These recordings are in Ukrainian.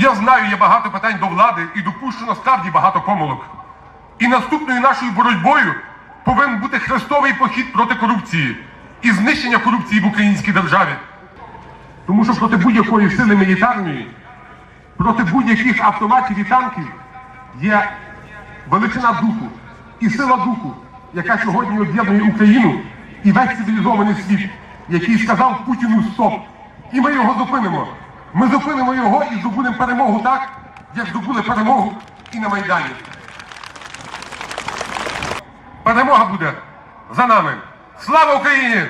Я знаю, є багато питань до влади і допущено справді багато помилок. І наступною нашою боротьбою повинен бути хрестовий похід проти корупції і знищення корупції в українській державі. Тому що проти будь-якої сили мілітарної, проти будь-яких автоматів і танків є величина духу і сила духу, яка сьогодні об'єднує Україну і весь цивілізований світ, який сказав Путіну стоп. І ми його зупинимо. Ми зупинимо його і здобудемо перемогу так, як здобули перемогу і на Майдані. Перемога буде за нами. Слава Україні!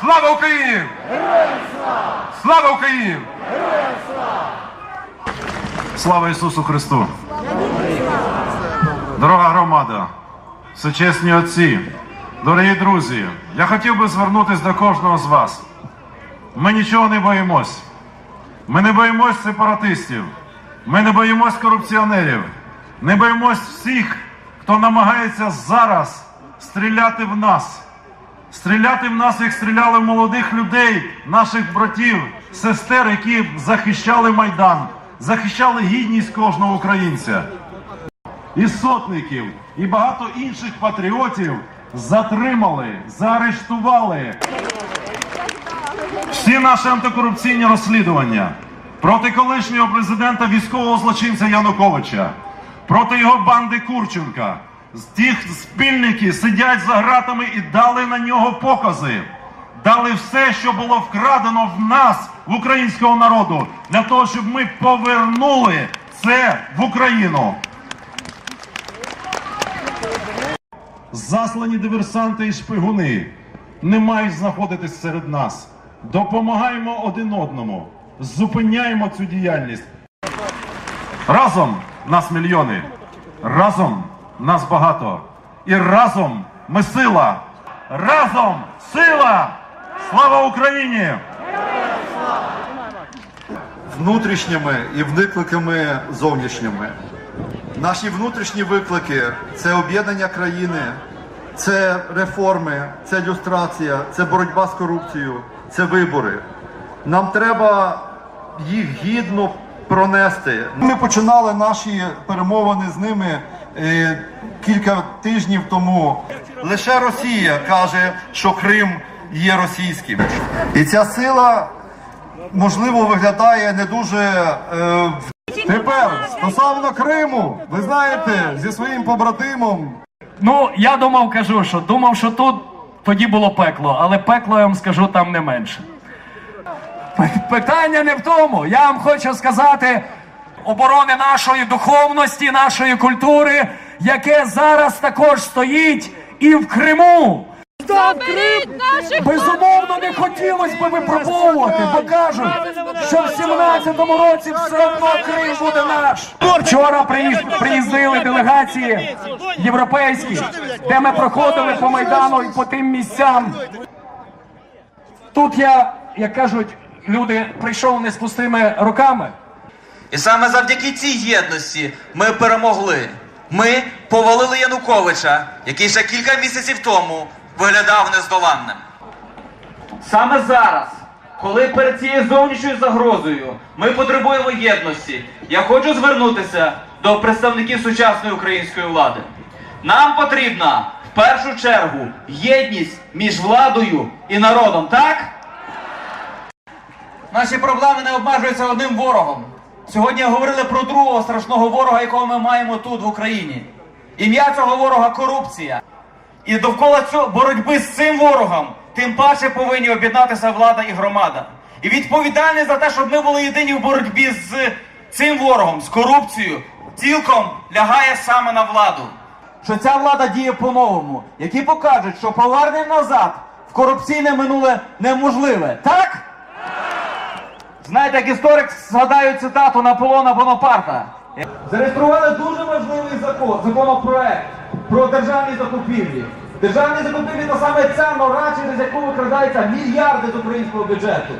Слава Україні! Слава Україні! Слава Ісусу Христу! Дорога громада, всечесні отці, дорогі друзі, я хотів би звернутися до кожного з вас. Ми нічого не боїмось. Ми не боїмось сепаратистів, ми не боїмось корупціонерів, не боїмось всіх, хто намагається зараз стріляти в нас. Стріляти в нас, як стріляли в молодих людей, наших братів, сестер, які захищали Майдан, захищали гідність кожного українця. І сотників, і багато інших патріотів затримали, заарештували. Всі наші антикорупційні розслідування проти колишнього президента військового злочинця Януковича, проти його банди Курченка. Тих спільники сидять за ґратами і дали на нього покази. Дали все, що було вкрадено в нас, в українського народу, для того, щоб ми повернули це в Україну. Заслані диверсанти і шпигуни не мають знаходитись серед нас. Допомагаємо один одному, зупиняємо цю діяльність. Разом нас мільйони, разом нас багато. І разом ми сила. Разом сила! Слава Україні! внутрішніми і викликами зовнішніми. Наші внутрішні виклики це об'єднання країни, це реформи, це люстрація, це боротьба з корупцією, це вибори. Нам треба їх гідно пронести. Ми починали наші перемовини з ними е, кілька тижнів тому. Лише Росія каже, що Крим є російським. І ця сила можливо виглядає не дуже е, Тепер стосовно Криму, ви знаєте, зі своїм побратимом Ну, я думав, кажу, що думав, що тут тоді було пекло, але пекло я вам скажу там не менше. Питання не в тому. Я вам хочу сказати оборони нашої духовності, нашої культури, яке зараз також стоїть і в Криму. Заберіть наших Безумовно, не хотілося б випробовувати, бо кажуть, що в 17-му році все одно Крим буде наш. Вчора приїзд- приїздили делегації європейські, де ми проходили по Майдану і по тим місцям. Тут я, як кажуть, люди прийшов не з пустими руками. І саме завдяки цій єдності ми перемогли. Ми повалили Януковича, який ще кілька місяців тому виглядав нездоланним. Саме зараз, коли перед цією зовнішньою загрозою ми потребуємо єдності, я хочу звернутися до представників сучасної української влади. Нам потрібна в першу чергу єдність між владою і народом, так? Наші проблеми не обмежуються одним ворогом. Сьогодні говорили про другого страшного ворога, якого ми маємо тут в Україні. Ім'я цього ворога корупція. І довкола цього боротьби з цим ворогом, тим паче повинні об'єднатися влада і громада. І відповідальність за те, щоб ми були єдині в боротьбі з цим ворогом, з корупцією, цілком лягає саме на владу. Що ця влада діє по-новому, які покажуть, що повернення назад в корупційне минуле неможливе. Так? Знаєте, як історик згадаю цитату Наполеона Бонапарта. Зареєстрували дуже важливий закон, законопроект про державні закупівлі. Державні закупівлі це саме ця нора, через яку викрадаються мільярди з українського бюджету.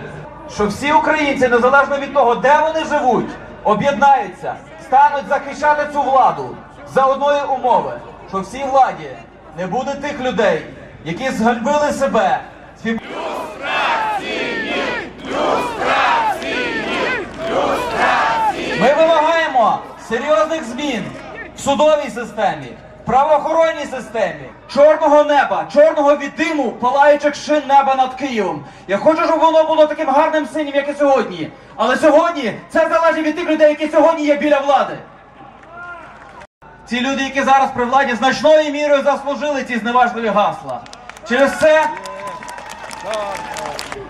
Що всі українці, незалежно від того, де вони живуть, об'єднаються, стануть захищати цю владу за одної умови, що всій владі не буде тих людей, які зганьбили себе. спів- Люстрації! Люстрації! серйозних змін в судовій системі, правоохоронній системі, чорного неба, чорного від диму, палаючих шин неба над Києвом. Я хочу, щоб воно було таким гарним синім, як і сьогодні. Але сьогодні це залежить від тих людей, які сьогодні є біля влади. Ці люди, які зараз при владі, значною мірою заслужили ці зневажливі гасла. Через це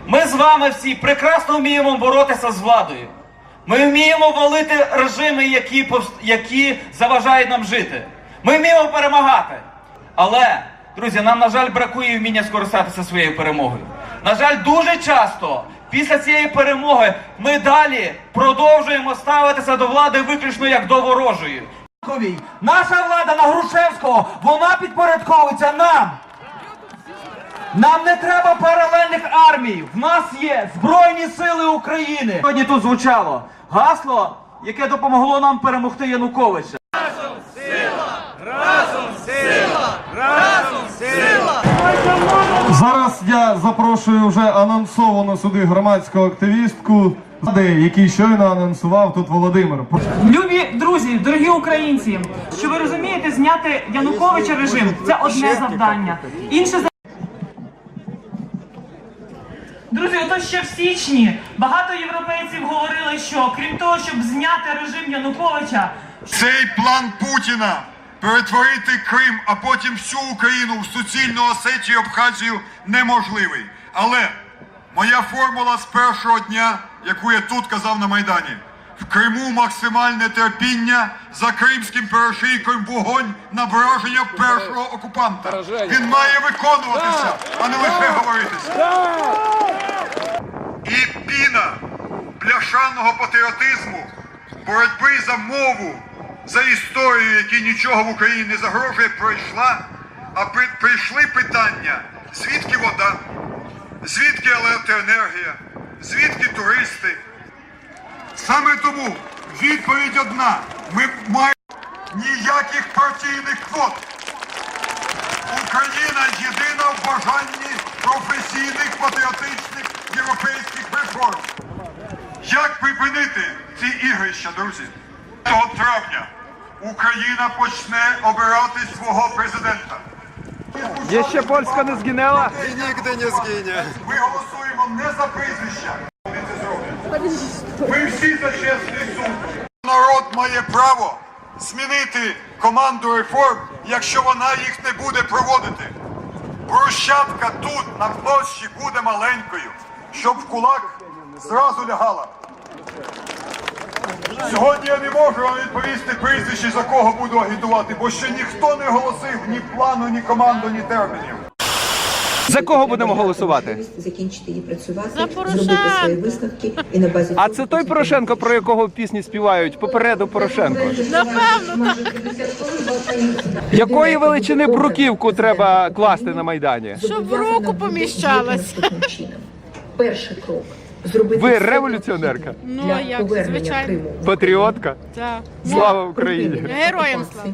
ми з вами всі прекрасно вміємо боротися з владою. Ми вміємо валити режими, які, які заважають нам жити. Ми вміємо перемагати. Але, друзі, нам, на жаль, бракує вміння скористатися своєю перемогою. На жаль, дуже часто після цієї перемоги ми далі продовжуємо ставитися до влади виключно як до ворожої. Наша влада на Грушевського, вона підпорядковується нам. Нам не треба паралельних армій. В нас є Збройні Сили України. Сьогодні тут звучало гасло, яке допомогло нам перемогти Януковича. Зараз я запрошую вже анонсовану сюди громадську активістку, який щойно анонсував тут Володимир. Любі друзі, дорогі українці, що ви розумієте, зняти Януковича режим це одне завдання. Інше за- Друзі, ото ще в січні багато європейців говорили, що крім того, щоб зняти режим Януковича, Цей план Путіна перетворити Крим, а потім всю Україну в суцільну Осетію і Абхазію неможливий. Але моя формула з першого дня, яку я тут казав на Майдані. В Криму максимальне терпіння за кримським перешийком вогонь на враження першого окупанта. Він має виконуватися, а не лише говоритися. І піна бляшаного патріотизму, боротьби за мову, за історію, якій нічого в Україні не загрожує, пройшла. А при, прийшли питання, звідки вода, звідки електроенергія, звідки туристи. Саме тому відповідь одна. Ми маємо ніяких партійних квот. Україна єдина в бажанні професійних патріотичних європейських реформ. Як припинити ці ігрища, друзі? 5 травня Україна почне обирати свого президента. Jeszcze Polska nie zginęła? Ми голосуємо не за прізвища. Вони це зроблять. Ми всі за чесний суд. Народ має право змінити команду реформ, якщо вона їх не буде проводити. Брущатка тут, на площі, буде маленькою, щоб в кулак зразу лягала. Сьогодні я не можу вам відповісти прізвище, за кого буду агітувати, бо ще ніхто не голосив ні плану, ні команду, ні термінів. За кого будемо голосувати? закінчити її працювати, За зробити свої висновки і на базі А це той Порошенко, про якого пісні співають попереду Порошенко. Напевно, Якої величини бруківку треба класти на майдані? Щоб в руку поміщалась. Перший крок зробити Ви все революціонерка? Ну, для а як, повернення звичайно. Криму. Патріотка? Так. Слава Україні! Героям слава.